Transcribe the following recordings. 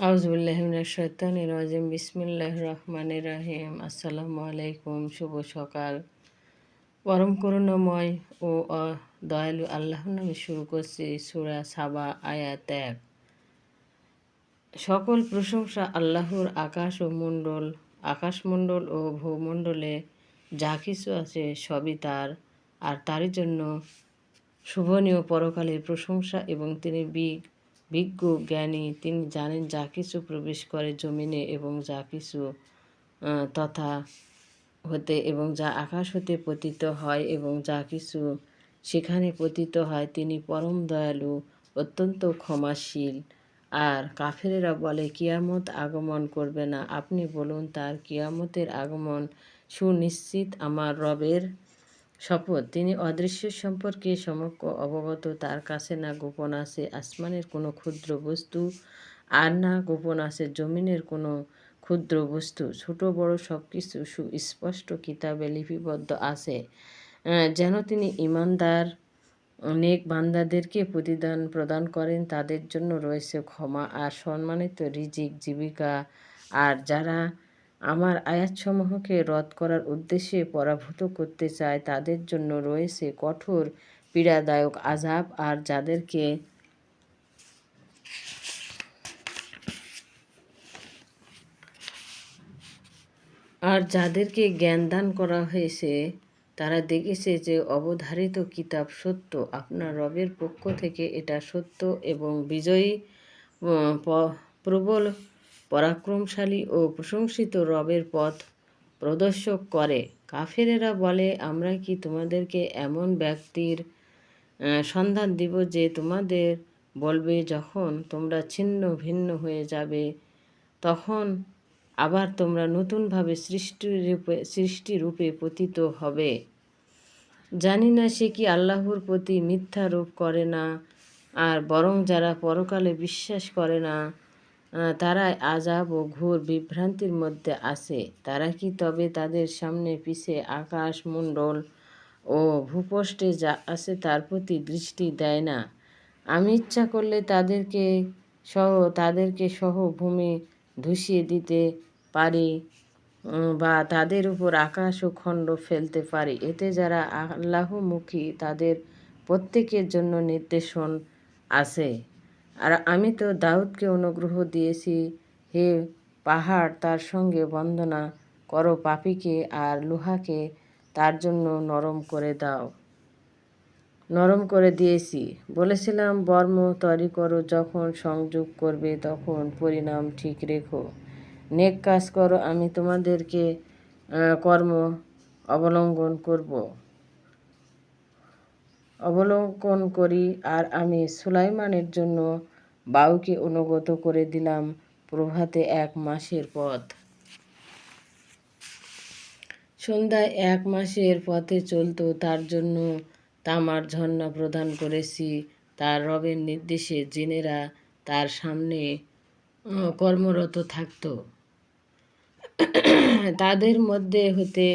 আউজবুল্লাহমিনাশাইতানির রাজিম। বিসমিল্লাহ রহমানির রাহিম। আসসালামু আলাইকুম। শুভ সকাল। পরম করুণাময় ও দয়ালু আল্লাহ নামে শুরু করছি সুরা সাবা, আয়াত এক। সকল প্রশংসা আল্লাহর আকাশ ও মণ্ডল, আকাশমণ্ডল ও ভূমণ্ডলে যা কিছু আছে সবই তার। আর তারই জন্য শুভনীয় পরকালের প্রশংসা এবং তিনি বিগ বিজ্ঞ, জ্ঞানী, তিনি জানেন যা কিছু প্রবেশ করে জমিনে এবং যা কিছু তথা হতে এবং যা আকাশ হতে পতিত হয় এবং যা কিছু সেখানে পতিত হয়, তিনি পরম দয়ালু, অত্যন্ত ক্ষমাশীল। আর কাফেরেরা বলে, কিয়ামত আগমন করবে না। আপনি বলুন, তার কিয়ামতের আগমন সুনিশ্চিত আমার রবের শপথ। তিনি অদৃশ্য সম্পর্কে সমক্ষ অবগত, তার কাছে না গোপন আছে আসমানের কোনো ক্ষুদ্র বস্তু, আর না গোপন আছে জমিনের কোনো ক্ষুদ্র বস্তু। ছোট, বড় সব কিছু সুস্পষ্ট কিতাবে লিপিবদ্ধ আছে। যেন তিনি ইমানদার অনেক বান্দাদেরকে প্রতিদান প্রদান করেন, তাদের জন্য রয়েছে ক্ষমা আর সম্মানিত রিজিক, জীবিকা। আর যারা আমার আয়াতসমূহকে রদ করার উদ্দেশ্যে পরাভূত করতে চায়, তাদের জন্য রয়েছে কঠোর, পীড়াদায়ক আজাব আর যাদেরকে আর যাদেরকে জ্ঞান দান করা হয়েছে, তারা দেখেছে যে অবধারিত কিতাব সত্য। আপনার রবের পক্ষ থেকে এটা সত্য এবং বিজয়ী প্রবল পরাক্রমশালী ও প্রশংসিত রবের পথ প্রদর্শক করে। কাফেরেরা বলে, আমরা কি তোমাদেরকে এমন ব্যক্তির সন্ধান দিব যে তোমাদের বলবে যখন তোমরা ছিন্ন ভিন্ন হয়ে যাবে? তখন আবার তোমরা নতুনভাবে সৃষ্টিরূপে সৃষ্টিরূপে পতিত হবে। জানি না সে কি আল্লাহর প্রতি মিথ্যা রূপ করে না, আর বরং যারা পরকালে বিশ্বাস করে না তারা আজাব ও ঘোর বিভ্রান্তির মধ্যে আছে। তারা কি তবে তাদের সামনে পিছে আকাশ, মণ্ডল ও ভূপষ্ঠে যা আছে তার প্রতি দৃষ্টি দেয় না? আমি ইচ্ছা করলে তাদেরকে সহ তাদেরকে সহ ভূমি ধুষিয়ে দিতে পারি বা তাদের উপর আকাশ ও খণ্ড ফেলতে পারি। এতে যারা আল্লাহমুখী, তাদের প্রত্যেকের জন্য নির্দেশন আছে। আর আমি তো দাউদকে অনুগ্রহ দিয়েছি, হে পাহাড়, তার সঙ্গে বন্দনা করো পাপিকে আর লোহাকে তার জন্য নরম করে দাও। নরম করে দিয়েছি। বলেছিলাম, বর্ম তৈরি করো, যখন সংযোগ করবে তখন পরিণাম ঠিক রেখো। নেক কাজ করো, আমি তোমাদেরকে কর্ম অবলম্বন করব। অবলম্বন করি আর আমি সুলাইমানের জন্য বাউকে অনুগত করে দিলাম প্রভাতে এক মাসের পথ। সন্ধ্যায় এক মাসের পথে চলতো তার জন্য তামার ঝর্ণা প্রদান করেছি। তার রবের নির্দেশে জিনেরা তার সামনে কর্মরত থাকত। তাদের মধ্যে হতে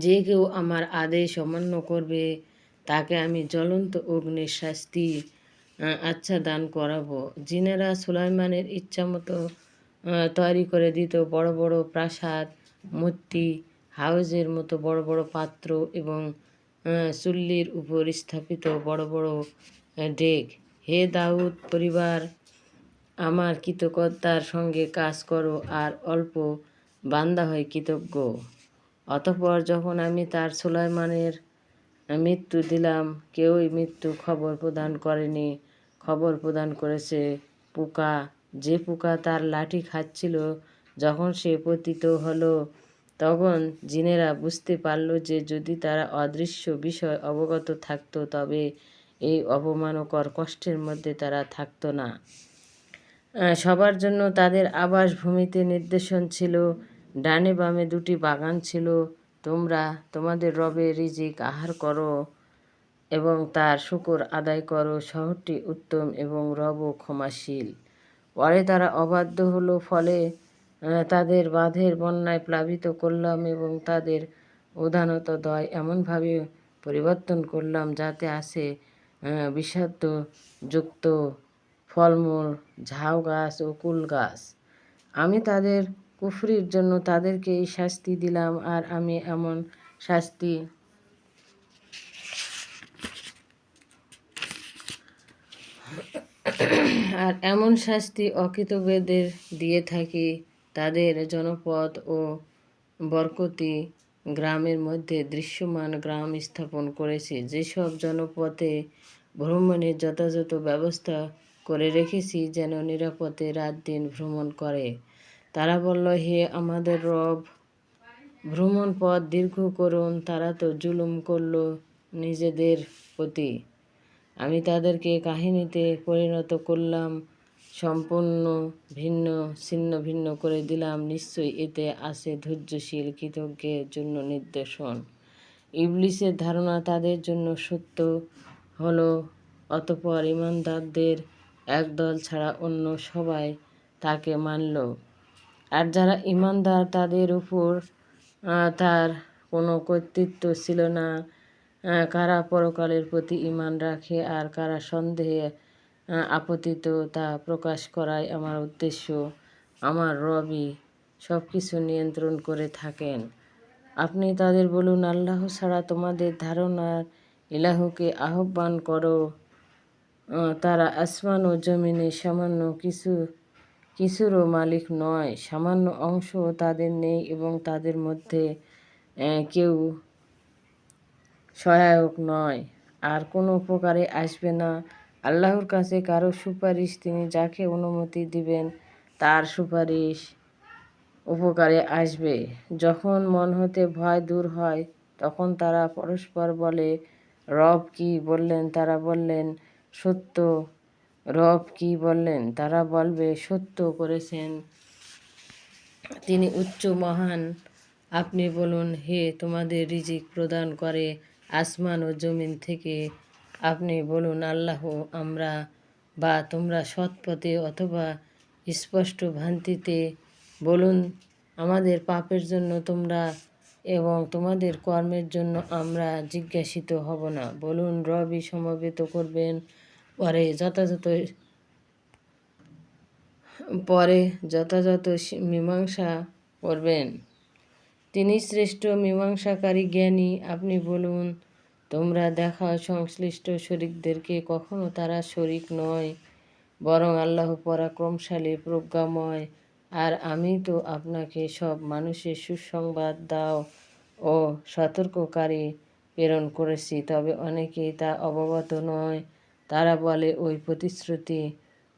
যে কেউ আমার আদেশ অমান্য করবে তাকে আমি জ্বলন্ত অগ্নির শাস্তি আচ্ছা দান করাবো। জিনেরা সুলাইমানের ইচ্ছা মতো তৈরি করে দিত বড় বড় প্রাসাদ, মূর্তি, হাউজের মতো বড় বড় পাত্র এবং চুল্লির উপর স্থাপিত বড় বড় ডেক। হে দাউদ, পরিবার, আমার কৃতজ্ঞতার সঙ্গে কাজ করো আর অল্প বান্দা হয় কৃতজ্ঞ। অতপর যখন আমি তার সুলাইমানের মৃত্যু দিলাম। কেউই মৃত্যু খবর প্রদান করেনি। খবর প্রদান করেছে পোকা। যে পোকা তার লাঠি খাচ্ছিল, যখন সে পতিত হলো, তখন জিনেরা বুঝতে পারল যে যদি তারা অদৃশ্য বিষয় অবগত থাকত, তবে এই অপমানকর কষ্টের মধ্যে তারা থাকতো না। সবার জন্য তাদের আবাস ভূমিতে নির্দেশন ছিল। ডানে বামে দুটি বাগান ছিল। তোমরা তোমাদের রবে রিজিক আহার করো এবং তার শুকর আদায় করো। শহরটি উত্তম এবং রব ক্ষমাশীল। পরে তারা অবাধ্য হলো, ফলে তাদের বাঁধের বন্যায় প্লাবিত করলাম এবং তাদের উদানত দয় এমনভাবে পরিবর্তন করলাম যাতে আসে বিষাদ্য যুক্ত ফলমূল ঝাউ গাছ ও কুল গাছ আমি তাদের কুফরির জন্য তাদেরকে এই শাস্তি দিলাম আর আমি এমন শাস্তি আর এমন শাস্তি অকৃতজ্ঞদের দিয়ে থাকি, তাদের জনপদ ও বরকতি গ্রামের মধ্যে দৃশ্যমান গ্রাম স্থাপন করেছি। যেসব জনপথে ভ্রমণের যথাযথ ব্যবস্থা করে রেখেছি, যেন নিরাপদে রাত দিন ভ্রমণ করে। তারা বলল, হে আমাদের রব, ভ্রমণ পথ দীর্ঘ করুন, তারা তো জুলুম করল নিজেদের প্রতি। আমি তাদেরকে কাহিনীতে পরিণত করলাম, সম্পূর্ণ ভিন্ন, ছিন্ন ভিন্ন করে দিলাম। নিশ্চয়ই এতে আছে ধৈর্যশীল, কৃতজ্ঞের জন্য নির্দেশন। ইবলিসের ধারণা তাদের জন্য সত্য হলো, অতপর ইমানদারদের একদল ছাড়া অন্য সবাই তাকে মানল। আর যারা ইমানদার, তাদের উপর তার কোনো কর্তৃত্ব ছিল না। কারা পরকালের প্রতি ইমান রাখে আর কারা সন্দেহে আপতিত, তা প্রকাশ করাই আমার উদ্দেশ্য। আমার রবি সব কিছু নিয়ন্ত্রণ করে থাকেন। আপনি তাদের বলুন, আল্লাহ ছাড়া তোমাদের ধারণার ইলাহকে আহ্বান করো। তারা আসমান ও জমিনে সামান্য কিছু কিছুরও মালিক নয়। সামান্য অংশ তাদের নেই এবং তাদের মধ্যে কেউ সহায়ক নয়। আর কোনো উপকারে আসবে না। আল্লাহর কাছে কারও সুপারিশ তিনি যাকে অনুমতি দিবেন, তার সুপারিশ উপকারে আসবে। যখন মন হতে ভয় দূর হয়, তখন তারা পরস্পর বলে, রব কি বললেন? তারা বললেন, সত্য রব কি বললেন? তারা বলবে, সত্য করেছেন। তিনি উচ্চ মহান। আপনি বলুন, হে তোমাদের রিজিক প্রদান করে আসমান ও জমিন থেকে। আপনি বলুন, আল্লাহ, আমরা বা তোমরা সৎপথে অথবা স্পষ্ট ভ্রান্তিতে। বলুন, আমাদের পাপের জন্য তোমরা এবং তোমাদের কর্মের জন্য আমরা জিজ্ঞাসিত হব না। বলুন রবি সমবেত করবেন। পরে যথাযথ পরে যথাযথ মীমাংসা করবেন। তিনি শ্রেষ্ঠ মীমাংসাকারী জ্ঞানী। আপনি বলুন, তোমরা দেখা সংশ্লিষ্ট শরিকদেরকে কখনো তারা শরিক নয়, বরং আল্লাহ পরাক্রমশালী, প্রজ্ঞাময়। আর আমি তো আপনাকে সব মানুষের সুসংবাদ দাও ও সতর্ককারী প্রেরণ করেছি, তবে অনেকেই তা অবগত নয়। তারা বলে, ওই প্রতিশ্রুতি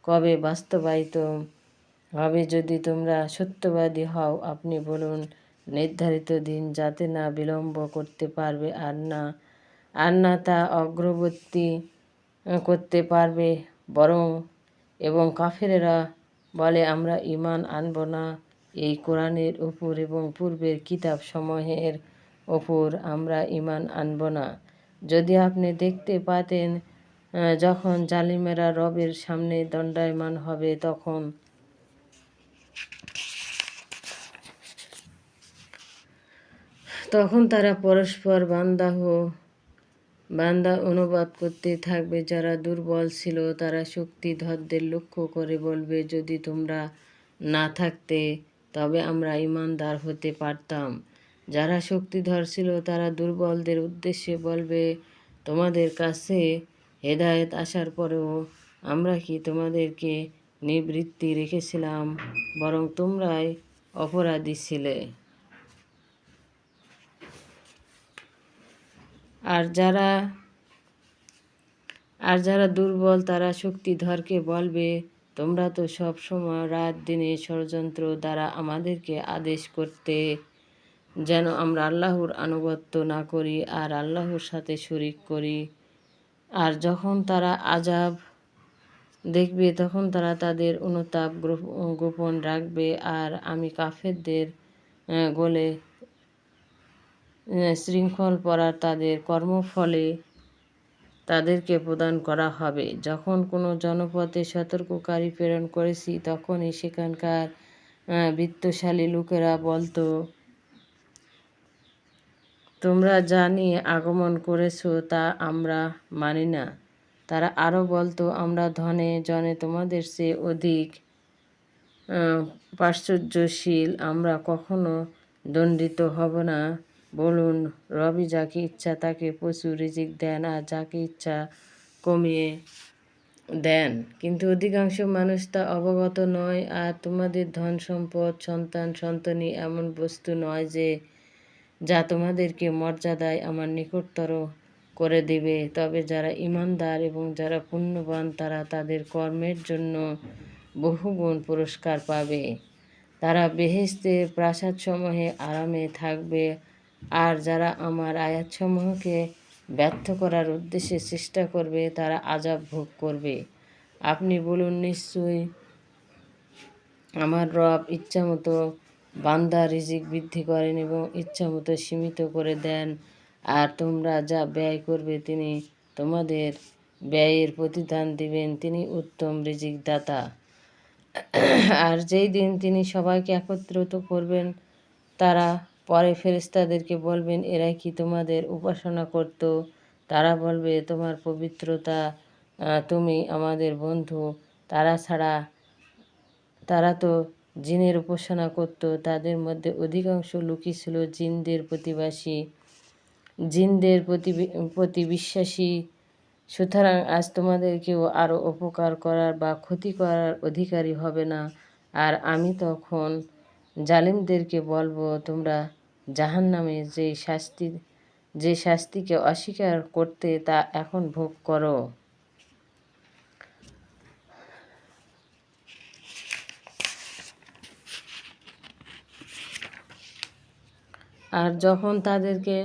কবে বাস্তবায়িত হবে যদি তোমরা সত্যবাদী হও? আপনি বলুন, নির্ধারিত দিন যাতে না বিলম্ব করতে পারবে আর না আর না তা অগ্রবর্তী করতে পারবে। বরং, এবং কাফেরেরা বলে, আমরা ইমান আনব না। এই কোরআনের উপর এবং পূর্বের কিতাব সমূহের ওপর আমরা ইমান আনব না। যদি আপনি দেখতে পাতেন যখন জালিমেরা রবের সামনে দণ্ডায়মান হবে, তখন তখন তারা পরস্পর বান্দাহ বান্দা অনুবাদ করতে থাকবে। যারা দুর্বল ছিল, তারা শক্তিধরদের লক্ষ্য করে বলবে, যদি তোমরা না থাকতে, তবে আমরা ইমানদার হতে পারতাম। যারা শক্তিধর ছিল, তারা দুর্বলদের উদ্দেশ্যে বলবে, তোমাদের কাছে হেদায়েত আসার পরেও আমরা কি তোমাদেরকে নিবৃত্তি রেখেছিলাম, বরং তোমরাই অপরাধী ছিলে। আর যারা আর যারা দুর্বল, তারা শক্তিধরকে বলবে, তোমরা তো সব সময় রাত দিনে ষড়যন্ত্র দ্বারা আমাদেরকে আদেশ করতে, যেন আমরা আল্লাহর আনুগত্য না করি আর আল্লাহর সাথে শরিক করি। আর যখন তারা আজাব দেখবে, তখন তারা তাদের অনুতাপ গোপন রাখবে। আর আমি কাফেরদের গোলে শৃঙ্খল পড়ার তাদের কর্মফলে তাদেরকে প্রদান করা হবে। যখন কোনো জনপথে সতর্ককারী প্রেরণ করেছি, তখনই সেখানকার বৃত্তশালী লোকেরা বলতো তোমরা নিয়ে আগমন করেছ, তা আমরা মানি না। তারা আরও বলতো, আমরা ধনে জনে তোমাদের চেয়ে অধিক প্রাচুর্যশীল আমরা কখনো দণ্ডিত হব না। বলুন, রবি যাকে ইচ্ছা তাকে প্রচুর রিজিক দেন আর যাকে ইচ্ছা কমিয়ে দেন। কিন্তু অধিকাংশ মানুষ তা অবগত নয়। আর তোমাদের ধন সম্পদ, সন্তান সন্তানী এমন বস্তু নয় যে যা তোমাদেরকে মর্যাদায় আমার নিকটতর করে দেবে। তবে যারা ইমানদার এবং যারা পুণ্যবান, তারা তাদের কর্মের জন্য বহুগুণ পুরস্কার পাবে। তারা বেহেস্তের প্রাসাদসমূহে আরামে থাকবে। আর যারা আমার আয়াতসমূহকে ব্যর্থ করার উদ্দেশ্যে চেষ্টা করবে, তারা আজাব ভোগ করবে। আপনি বলুন, নিশ্চয়ই আমার রব ইচ্ছামতো বান্দা রিজিক বৃদ্ধি করেন এবং ইচ্ছামতো সীমিত করে দেন। আর তোমরা যা ব্যয় করবে তিনি তোমাদের ব্যয়ের প্রতিদান দিবেন, তিনি উত্তম রিজিক দাতা আর যেই দিন তিনি সবাইকে একত্রিত করবেন, তারা পরে ফেরেশতাদেরকে বলবেন, এরা কি তোমাদের উপাসনা করত? তারা বলবে, তোমার পবিত্রতা তুমি আমাদের বন্ধু। তারা ছাড়া, তারা তো জিনের উপাসনা করত। তাদের মধ্যে অধিকাংশ লোকই ছিল জিনদের প্রতিবাসী। জিনদের প্রতি প্রতি বিশ্বাসী। সুতরাং আজ তোমাদের কেউ আরও উপকার করার বা ক্ষতি করার অধিকারী হবে না। আর আমি তখন জালিমদেরকে বলব, তোমরা জাহান্নামে যে শাস্তি, যে শাস্তিকে অস্বীকার করতে তা এখন ভোগ করো। আর যখন তাদেরকে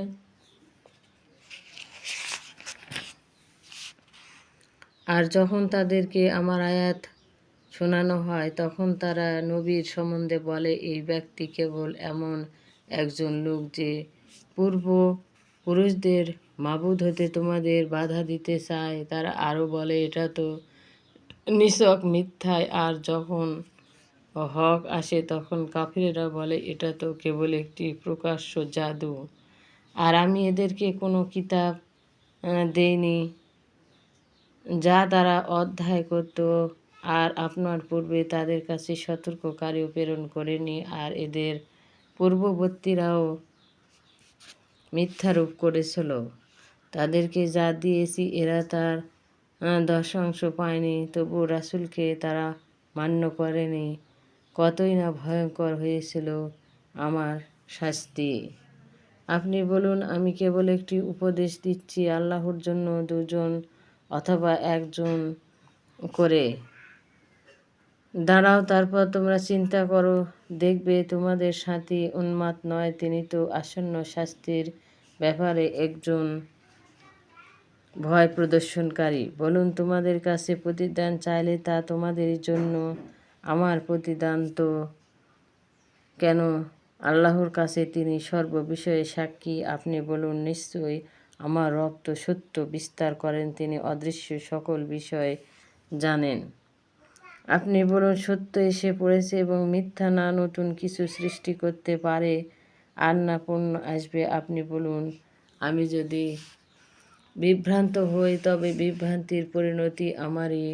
আর যখন তাদেরকে আমার আয়াত শোনানো হয়, তখন তারা নবীর সম্বন্ধে বলে, এই ব্যক্তি কেবল এমন একজন লোক যে পূর্ব পুরুষদের মাবুদ হতে তোমাদের বাধা দিতে চায়। তারা আরও বলে, এটা তো নিছক মিথ্যায়। আর যখন হক আসে তখন কাফিরেরা বলে, এটা তো কেবল একটি প্রকাশ্য জাদু। আর আমি এদেরকে কোনো কিতাব দেইনি। যা তারা অধ্যায় করত আর আপনার পূর্বে তাদের কাছে সতর্ককারীও প্রেরণ করেনি। আর এদের পূর্ববর্তীরাও মিথ্যারূপ করেছিল। তাদেরকে যা দিয়েছি, এরা তার দশাংশ পায়নি। তবু রাসূলকে তারা মান্য করেনি। কতই না ভয়ঙ্কর হয়েছিল আমার শাস্তি। আপনি বলুন, আমি কেবল একটি উপদেশ দিচ্ছি আল্লাহর জন্য দুজন অথবা একজন করে। দাঁড়াও, তারপর তোমরা চিন্তা করো। দেখবে তোমাদের সাথী উন্মাদ নয়, তিনি তো আসন্ন শাস্তির ব্যাপারে একজন ভয় প্রদর্শনকারী। বলুন, তোমাদের কাছে প্রতিদান চাইলে তা তোমাদের জন্য আমার প্রতিদান তো কেন আল্লাহর কাছে তিনি সর্ববিষয়ে সাক্ষী? আপনি বলুন, নিশ্চয়ই আমার রক্ত সত্য বিস্তার করেন, তিনি অদৃশ্য সকল বিষয় জানেন। আপনি বলুন, সত্য এসে পড়েছে এবং মিথ্যা না নতুন কিছু সৃষ্টি করতে পারে আর না পূর্ণ আসবে। আপনি বলুন, আমি যদি বিভ্রান্ত হই, তবে বিভ্রান্তির পরিণতি আমারই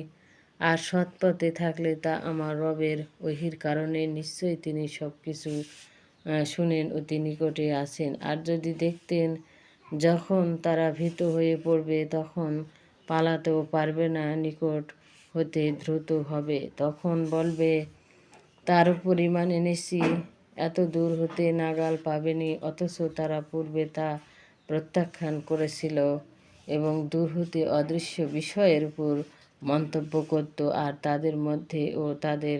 আর সৎপথে থাকলে তা আমার রবের ওহির কারণে নিশ্চয়ই তিনি সব কিছু শুনেন অতি নিকটে আছেন। আর যদি দেখতেন যখন তারা ভীত হয়ে পড়বে, তখন পালাতেও পারবে না, নিকট হতে দ্রুত হবে। তখন বলবে, তার পরিমাণ এনেছি এত দূর হতে নাগাল পাবেনি, অথচ তারা পূর্বে তা প্রত্যাখ্যান করেছিল এবং দূর হতে অদৃশ্য বিষয়ের উপর মন্তব্য করত আর তাদের মধ্যে ও তাদের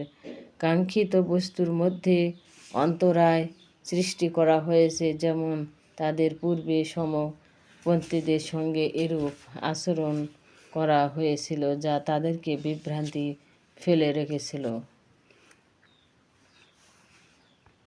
কাঙ্ক্ষিত বস্তুর মধ্যে অন্তরায় সৃষ্টি করা হয়েছে। যেমন তাদের পূর্বে সমপন্থীদের সঙ্গে এরূপ আচরণ করা হয়েছিল, যা তাদেরকে বিভ্রান্তি ফেলে রেখেছিল।